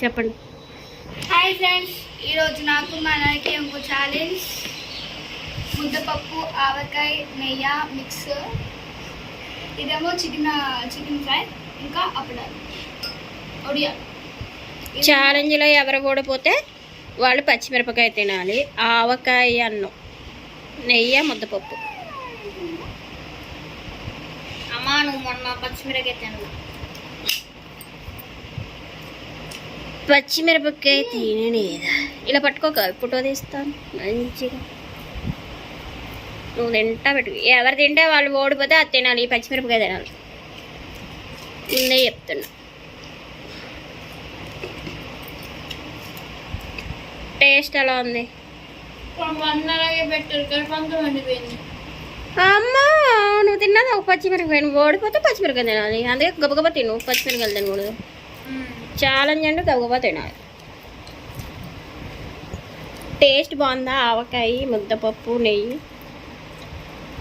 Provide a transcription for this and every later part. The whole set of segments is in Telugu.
చెప్పండి. హాయ్ ఫ్రెండ్స్ ఈరోజు నాకు మనకి ఇంకో ఛాలెంజ్. ముద్దపప్పు ఆవకాయ నెయ్యి మిక్స్. ఇదేమో చికెన్ చికెన్ ఫ్రై ఇంకా అప్పడాలు. ఒడియా. ఛాలెంజ్లో ఎవరు ఓడిపోతే వాళ్ళు పచ్చిమిరపకాయ తినాలి. ఆవకాయ అన్నం నెయ్యి ముద్దపప్పు. అమ్మా నువ్వు మొన్న పచ్చిమిరకాయ తినవు? పచ్చిమిరపకాయ తినలేదా ఇలా పట్టుకోక ఫోటో తీస్తాను. మంచిగా. నువ్వు తింటా పెట్టు. ఎవరు తింటే వాళ్ళు ఓడిపోతే అది తినాలి ఈ పచ్చిమిరపకాయ తినాలి. ముందే చెప్తున్నా. టేస్ట్ ఎలా ఉంది? అమ్మా నువ్వు తిన్నది? ఒక పచ్చిమిరపకాయ నువ్వు ఓడిపోతే పచ్చిమిరపకాయ తినాలి. అందుకే గబగబా తిను. పచ్చిమిరపకాయలు తినకూడదు. ఛాలెంజ్ అంటే తినాలి. టేస్ట్ బాగుందా? ఆవకాయ ముద్దపప్పు నెయ్యి.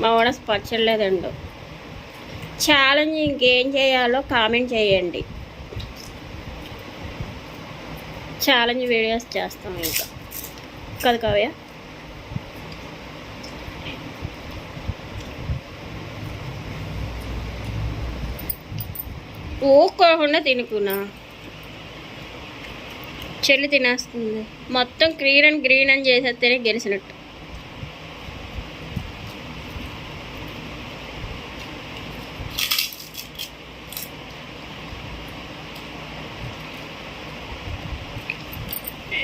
మా వాడ పచ్చలేదండు ఛాలెంజ్ ఇంకేం చేయాలో కామెంట్ చేయండి. ఛాలెంజ్ వీడియోస్ చేస్తాం ఇంకా. కదా కావ్య. ఊకోకుండా తినుకున్నా. చెల్లి తినేస్తుంది. మొత్తం గ్రీన్ అండ్ గ్రీన్ అని చేసేస్తేనే గెలిచినట్టు.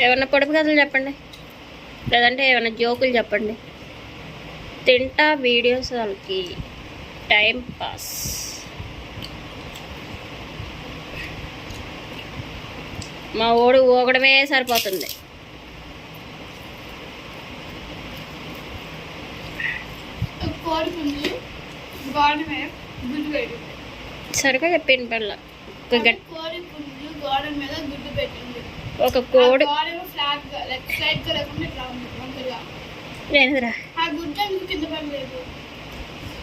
ఏమన్నా పొడుపు కథలు చెప్పండి? లేదంటే ఏమైనా జోకులు చెప్పండి? తింటా వీడియోస్ వాళ్ళకి టైం పాస్. మా ఓడు ఊగడమే సరిపోతుంది. సరిగా చెప్పాను పిల్ల. ఒక కోడి లేదురా. ఆ గుడ్డు ఎందుకు కింద పడలేదు?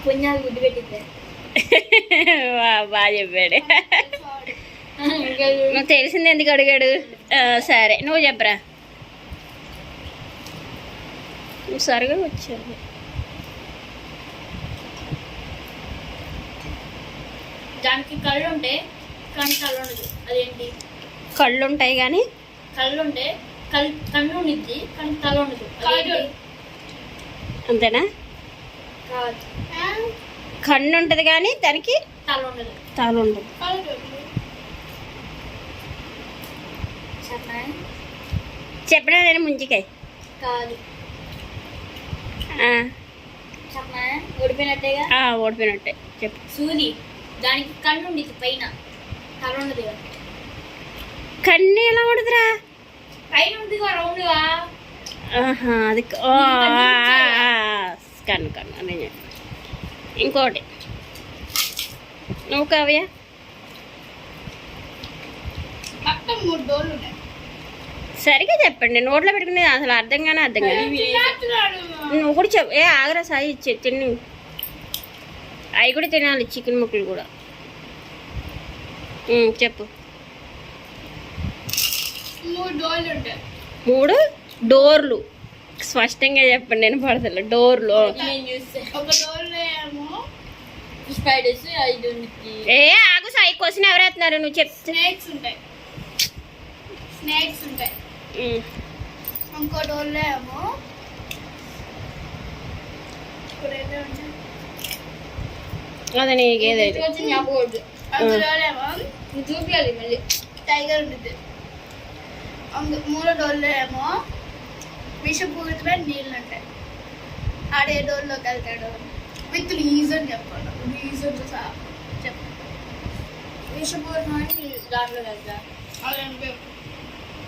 పుణ్యాలు గుడ్డు పెట్టింది. వా- బాగా చెప్పాడు. నువ్వు తెలిసింది ఎందుకు అడిగాడు? సరే నువ్వు చెప్పరా. నువ్వు సరిగా వచ్చావు. దానికి కళ్ళు ఉంటే కానీ కళ్ళు ఉండదు అదేంటి? కళ్ళు ఉంటాయి కానీ? కళ్ళు ఉంటే కళ్ళు కన్ను ఉండిద్ది కానీ తల ఉండదు? అంతేనా? కాదు కన్ను ఉంటుంది కానీ దానికి తల ఉండదు తల ఉండదు చెప్పనా చెప్పడా నేను ముంచికాయ కాదు. ఓడిపోయినట్టేగా? ఓడిపోయినట్టే. చెప్పు. సూది దానికి కన్ను పైన. తల ఉండదు. కన్ను ఎలా ఉండదురా పైన ఉంది రౌండ్గా ఆహా, అది కన్ను కన్ను నేను. ఇంకోటి. నువ్వు కావ్య? మొత్తం మూడు డోర్లు ఉన్నాయి సరిగా చెప్పండి. నోట్లో పెట్టుకునేది అసలు అర్థం కానీ అర్థం కానీ నువ్వు కూడా చెప్పు. ఏ ఆగరా సాయి ఇచ్చే తిని. అవి కూడా తినాలి చికెన్ ముక్కలు కూడా. చెప్పు. మూడు డోర్లు స్పష్టంగా చెప్పండి నేను పడతలే. డోర్లు. ఏ ఆగు సాయి. క్వశ్చన్ ఎవరు వేస్తున్నారు? నువ్వు చెప్తే స్నేక్స్ ఉంటాయి. స్నేక్స్ ఉంటాయి. ఉమ్, ఇంకో డోర్లో ఏమో ఇప్పుడు ఏదో ఉంటాయి. అది డోర్లో ఏమో చూపించాలి మళ్ళీ. టైగర్ ఉంటుంది. మూడో డోర్లో ఏమో విషపూరితమైన నీళ్ళు ఉంటాయి ఆడే డోర్లోకి వెళ్తాడు. విత్ రీజన్ చెప్పాలి. రీజన్ సహా చెప్పు. విషపూరితమైన దాంట్లో వెళ్తా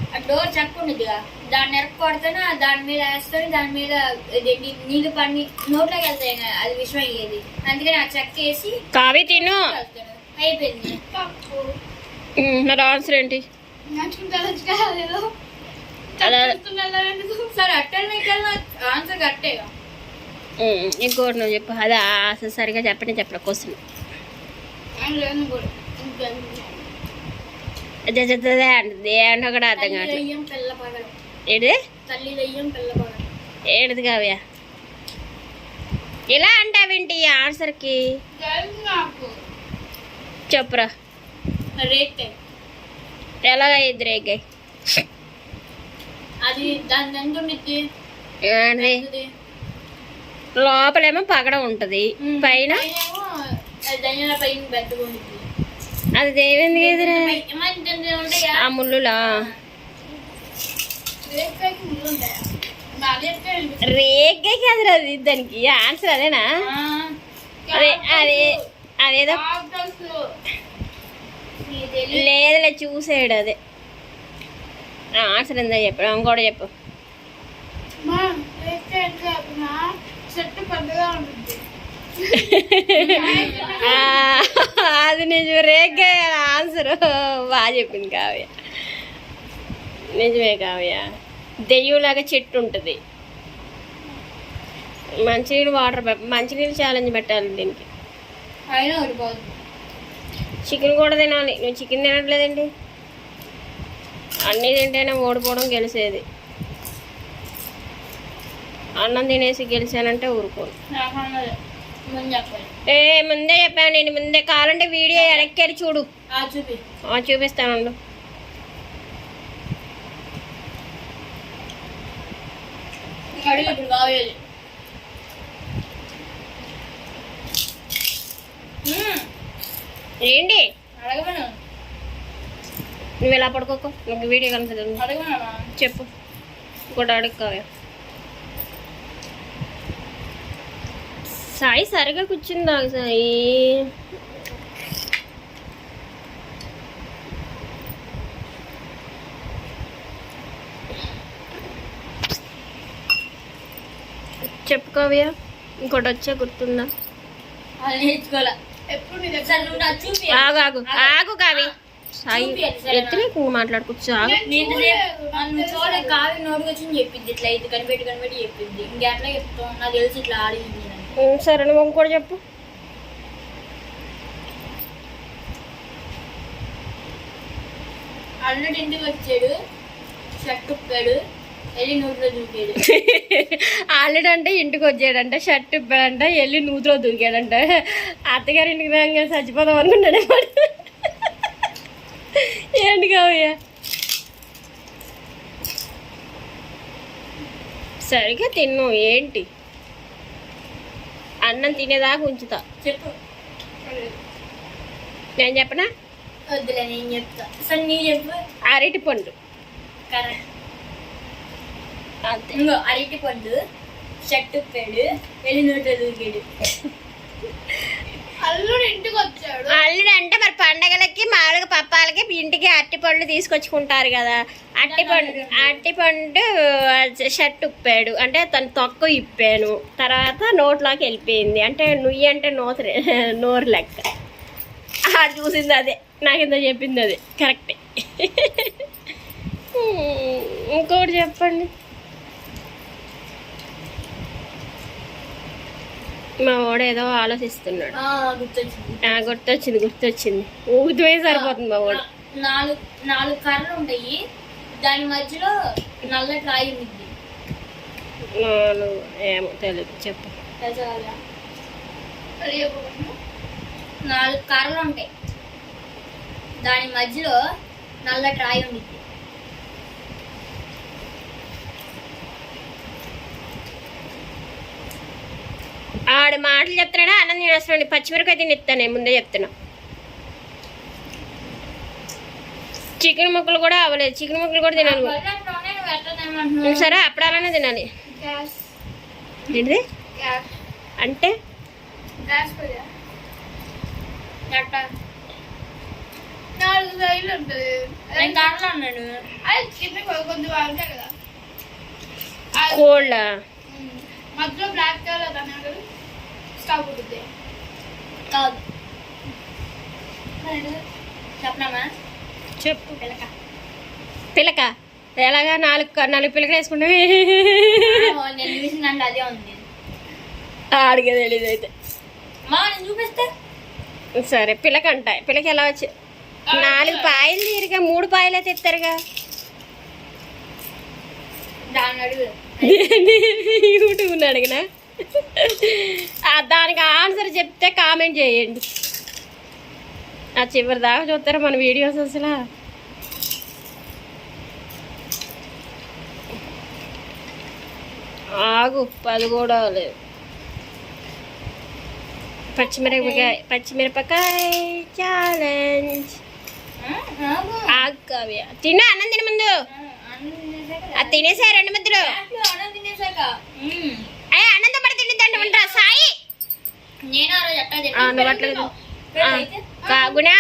ఆ డోర్ చెక్క దాన్ని ఎరక్ కొడితేనే దాని మీద వేస్తారు దాని మీద నీళ్ళు పని నోట్లోకి వెళ్తాయి అది విషయం అయ్యేది అందుకని ఆ చెక్క వేసి కావి తిను. అయిపోయింది. మరి ఆన్సర్ ఏంటి? అలా సరే ఆన్సర్ కట్టేగా ఉమ్, ఇంకోటి నువ్వు చెప్పు. అదే అసలు సరిగా చెప్పండి చెప్పడం క్వశ్చన్. అదే అంటుంది. కూడా అర్థం కావట్లేదు. ఏడు ఏడుది కావ్య? ఇలా అంటావేంటి ఆన్సర్కి చెప్పురా. రేక్కాయ ఎలాగ ఏంటి? ఇది. లోపలేమో పగడం ఉంటది. పైన? అది అది దేవింది ఎదురా ఆ ముళ్ళులా? రేక్కాయకి ముళ్ళు ఉంటాయా నా రేక్కాయ అనిపిస్తుంది. రేగే కదరా అది దానికి ఆన్సర్ అదేనా? అదే అదే అదేదో. లేదులే చూసాడు అదే. ఆన్సర్ ఎందా చెప్పు ఇంకోటి చెప్పు? చెట్టు పెద్దగా ఉంటుంది. అది నిజమే. రేగే ఆన్సర్. బాగా చెప్పింది కావ్య. నిజమే కావ్య. దెయ్యంలాగా చెట్టు ఉంటుంది. మంచినీళ్ళు వాటర్ మంచినీళ్ళు ఛాలెంజ్ పెట్టాలి దీనికి. చికెన్ కూడా తినాలి. నువ్వు చికెన్ తినట్లేదండి? అన్నీ తింటేనే ఓడిపోవడం గెలిచేది అన్నం తినేసి గెలిచానంటే ఊరుకోను. ఏ ముందే చెప్పాను నేను ముందే కావాలంటే వీడియో వెనక్కి చూడు. ఆ చూపి. ఆ, చూపిస్తానండు అడుగు ఇప్పుడు కావేది ఏంటి? నువ్వు ఎలా పడుకోకో? నీకు వీడియో కనిపిస్తుంది. చెప్పు. ఇంకోటి అడుగు కావ్య. సాయి సరిగా కూర్చుందా సాయి. చెప్పు కావ్య ఇంకోటి వచ్చా గుర్తుందా? అది నేర్చుకోలే ఎప్పుడు నీ దగ్గర? నువ్వు నాకు చూపి ఆగు ఆగు ఆగు. కావి సాయి? ఎత్తుని ఇంక మాట్లాడుకోవచ్చు ఆగు. చూడలే. కావి నోటికి వచ్చి చెప్పింది ఇట్లా ఇది కనిపెట్టి కనిపెట్టి చెప్పింది. ఇంకెట్లా చెప్తాం నాకు తెలిసి ఇట్లా ఆడింది. సరే నువ్వు ఇంకోటి చెప్పు. అల్లుడు ఇంటికి వచ్చాడు షర్ట్ ఉప్పాడు వెళ్ళి నోట్లో చూపాడు ఆల్రెడీ అంటే ఇంటికి వచ్చాడంట షర్ట్ ఇప్పాడంట వెళ్ళి నూతిలో దూకాడంట. అత్తగారి ఇంటికి రాగా చచ్చిపోదాం అనుకున్నాడే వాడు ఏంటి కావయ్యా సరిగా తిన్ను ఏంటి? అన్నం తినేదాకా ఉంచుతా. చెప్పు. నేను చెప్పనా? వద్దులే నేను చెప్తా. సరే నీ చెప్పు. అరటి పండు. కరెక్ట్ అంతే. ఇంకో అరటి పండు షర్ట్ ఉప్పాడు వెళ్ళి నోట్లో దూకాడు అల్లుడు ఇంటికి వచ్చాడు. అల్లుడు అంటే మరి పండగలకి మామూలుగా పప్పాలకి ఇంటికి అరటి పండ్లు తీసుకొచ్చుకుంటారు కదా. అరటి పండు అరటి పండు షర్ట్ ఉప్పాడు. అంటే తను తొక్క ఇప్పాను. తర్వాత నోట్లోకి వెళ్ళిపోయింది. అంటే నుయ్యి అంటే నోత నోరు లెక్క. అది చూసింది అదే. నాకు ఇంత చెప్పింది అదే. కరెక్టే. ఇంకోటి చెప్పండి. మా వాడు ఏదో ఆలోచిస్తున్నాడు. గుర్తొచ్చింది. గుర్తొచ్చింది ఊగుతుమే సరిపోతుంది మా వాడు. నాలుగు నాలుగు కర్రలు ఉంటాయి. దాని మధ్యలో నల్లటి రాయి ఉంది నాలుగు ఏమో తెలియదు చెప్పు. నాలుగు కర్రలు ఉంటాయి. దాని మధ్యలో నల్లటి రాయి ఉండిద్ది. ఆడు మాటలు చెప్తున్నాడా అన్నం తినేస్తున్నాడు పచ్చిమిరకాయ తిని ఇస్తాను నేను ముందే చెప్తున్నా. చికెన్ ముక్కలు కూడా అవ్వలేదు చికెన్ ముక్కలు కూడా తినాలి? సరే అప్పుడాలనే తినాలి. ఏంటిది? అంటే? నాలుగు ఉంటుంది. అది కొంచెం కదా. కోళ్ళ? మధ్యలో బ్లాక్ కలర్ అన్నాడు. చెప్పనమ్మా చెప్పు పిల్లక పిలక ఎలాగా నాలుగు నాలుగు పిలకలు వేసుకుంటే నేను చూసిందంటే అదే ఉంది ఆడిగే తెలియదు అయితే మా నేను చూపిస్తే సరే పిలక అంట పిలక ఎలా వచ్చి నాలుగు పాయలు తీరుగా మూడు పాయలు అయితే ఇస్తారుగా దాన్ని అడుగు అడిగిన దానికి ఆన్సర్ చెప్తే కామెంట్ చేయండి. ఆ చివరి దాకా చూస్తారా మన వీడియోస్ అసలు? ఆగు పది కూడా లేదు. పచ్చిమిరపకాయ పచ్చిమిరపకాయ ఛాలెంజ్ ఆగు. కావ్య. తిన్నా అన్నం తిన ముందు. ఆ, అన్నం తినేసాక అది తినేసా రెండు ముద్దలు గుణ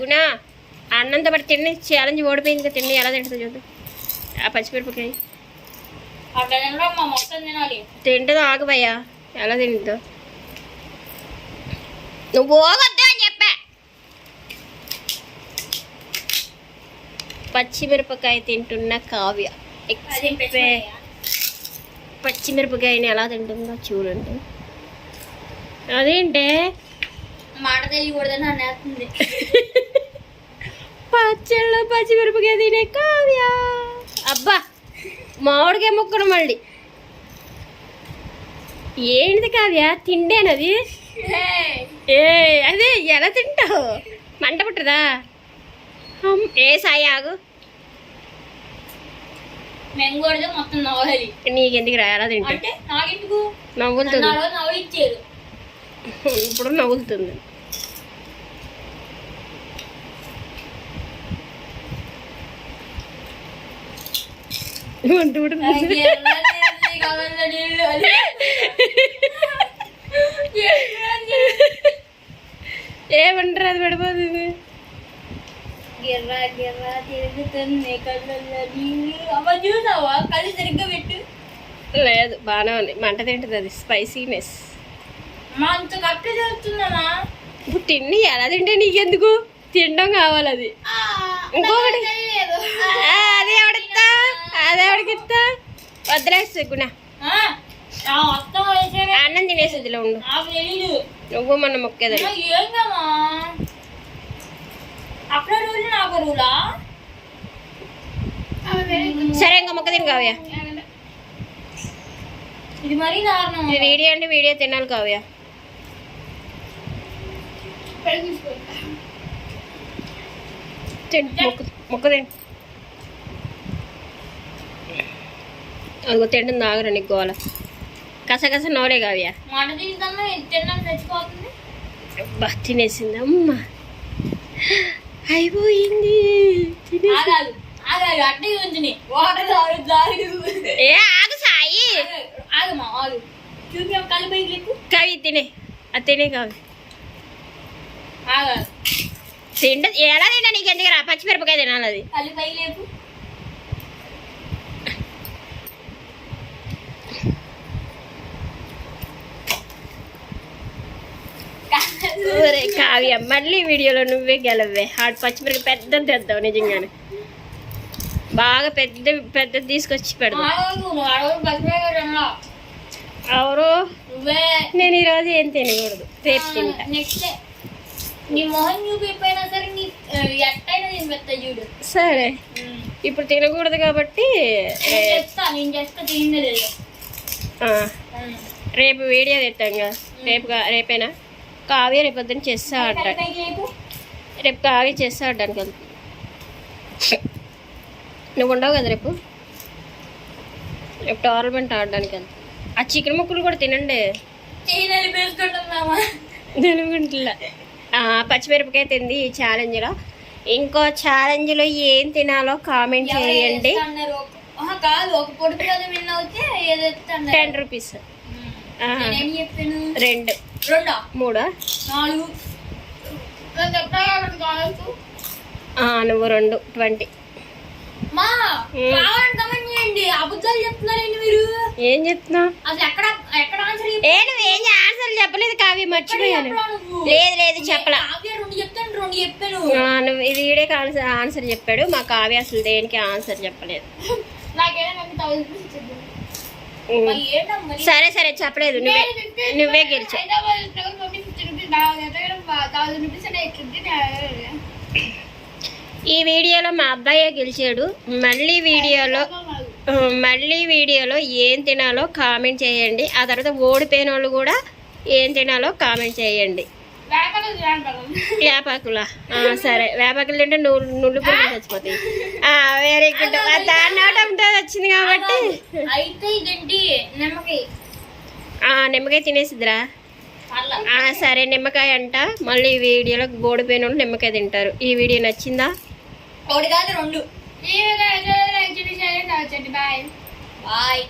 గుణ అన్నంతో పాటు తిండి ఛాలెంజ్ ఓడిపోయింది కదా తిండి ఎలా తింటుందో చూద్దాం ఆ పచ్చిమిరపకాయ. తింటుందో ఆగుబయ్యా ఎలా తింటుందో. నువ్వు పోవద్దు అని చెప్పా. పచ్చిమిరపకాయ తింటున్న కావ్య. అది ఎక్స్పే పెసరయ్య. పచ్చిమిరపకాయని ఎలా తింటుందో చూడండి. అదేంటే? మాట తెలియకూడదని అనేస్తుంది. పచ్చళ్ళు పచ్చిమిరపకాయ తినే కావ్య. అబ్బా మామిడికాయ ముక్కడు మళ్ళీ. ఏంటిది కావ్య? తిండేనది ఏ అదే ఎలా తింటావు? మంట పుట్టదా? ఏ సాయి ఆగు. మేము కూడా మొత్తం నవ్వాలి నీకెందుకు రా ఎలా తింటా అంటే నాకెందుకు నన్ను ఆ నవ్వులుతుంది రోజు నవ్వులు ఇచ్చారు ఇప్పుడు నవ్వులుతుంది మంట పుడుతుంది ఏమంటారు అది పడిపోతుంది గిర్రా గిర్రా తిరుగుతుంది కళ్ళల్లో నీళ్ళు అమ్మ చూసావా కళ్ళు సరిగ్గా పెట్టు లేదు బాగానే ఉంది మంట తింటుంది అది స్పైసీనెస్ మా అంత కట్ట చేస్తున్నానా ఇప్పుడు తిండి ఎలా తింటే నీకెందుకు తినడం కావాలి అది ఇంకొకటి అది ఎవడిస్తా అది ఎవడికి ఇస్తా వదిలేస్తా గుణ అన్నం తినేసి అన్నం తినేసేదిలో ఉండు నువ్వు మన మొక్కేదా అక్కడ రూల్ నాకు రూలా? సరే ఇంకా మొక్క తిని కావ్య ఇది మరీ దారుణం ఇది వీడియో అంటే వీడియో తినాలి కావ్య. తిండి మొక్క మొక్క తిండి అదిగో తింటుంది ఆగరా నీకు గోల కసకస నోరే కావ్య. మాట అయిపోయింది. ఆగాలి ఆగాలి అట్టే ఉంచుని. వాటర్ తాగు దారి ఏ ఆగు సాయి. ఆగు చూపి కవి తినే. అది తినే కావి. ఆగాలి తింట ఎలా తింటా నీకు ఎందుకు రా పచ్చిమిరపకాయ తినాలి అది పైకి లేపు. ఊరే కావ్య మళ్ళీ వీడియోలో నువ్వే గెలవే. ఆడు పచ్చిమిరపకాయ పెద్దది తెద్దావు నిజంగానే. బాగా పెద్ద పెద్దది తీసుకొచ్చి పెడదాం. ఎవరు నేను ఈరోజు ఏం తినకూడదు. రేపు తింటా. సరే ఇప్పుడు తినకూడదు కాబట్టి రేపు వీడియో తెస్తాం కదా రేపు రేపేనా? కావ్య రేపు పొద్దున్న చేస్తా అంట రేపు? కావ్య చేస్తా ఆడడానికి వెళ్తా నువ్వు ఉండవు కదా రేపు? రేపు టోర్నమెంట్ ఆడడానికి వెళ్తా ఆ చికెన్ ముక్కలు కూడా తినండి. పచ్చిమిరపకాయ తింది ఈ ఛాలెంజ్లో ఇంకో ఛాలెంజ్లో ఏం తినాలో కామెంట్ చేయండి. కాదు కదా టెన్ రూపీస్ రెండు. రెండా? మూడా? నాలుగు. నువ్వు రెండు ట్వంటీ. ఏం ఆన్సర్ ఏ ఆన్సర్ చెప్పలేదు కావ్య మర్చిపోయాను. లేదు లేదు చెప్పలా. నువ్వు ఇది వీడియోకి ఆన్సర్ ఆన్సర్ చెప్పాడు. మా కావ్య అసలు దేనికి ఆన్సర్ చెప్పలేదు. నాకేదో నాకు థౌసండ్ రూపీస్ ఇచ్చేద్దాం. ఉమ్. మరి ఏంటమ్మా మరి? సరే సరే చెప్పలేదు. నువ్వే నువ్వే గెలిచావు ఈ వీడియోలో మా అబ్బాయే గెలిచాడు. మళ్ళీ వీడియోలో మళ్ళీ వీడియోలో ఏం తినాలో కామెంట్ చేయండి. ఆ తర్వాత ఓడిపోయిన వాళ్ళు కూడా ఏం తినాలో కామెంట్ చేయండి. వేపాకులా ఆ, సరే. వేపాకులు తింటే నువ్వు నువ్వు పురుగులు చచ్చిపోతాయి. వెరీ గుడ్ దాని నోట ఉంటే వచ్చింది కాబట్టి. అయితే ఇదేంటి? నిమ్మకాయ. ఆ, నిమ్మకాయ తినేసిద్దిరా. సరే. నిమ్మకాయ అంట. మళ్ళీ ఈ వీడియోలో ఓడిపోయిన వాళ్ళు నిమ్మకాయ తింటారు. ఈ వీడియో నచ్చిందా? రెండు. ఈ విధంగా లైక్ చేయండి షేర్ చేయండి బాయ్. బాయ్.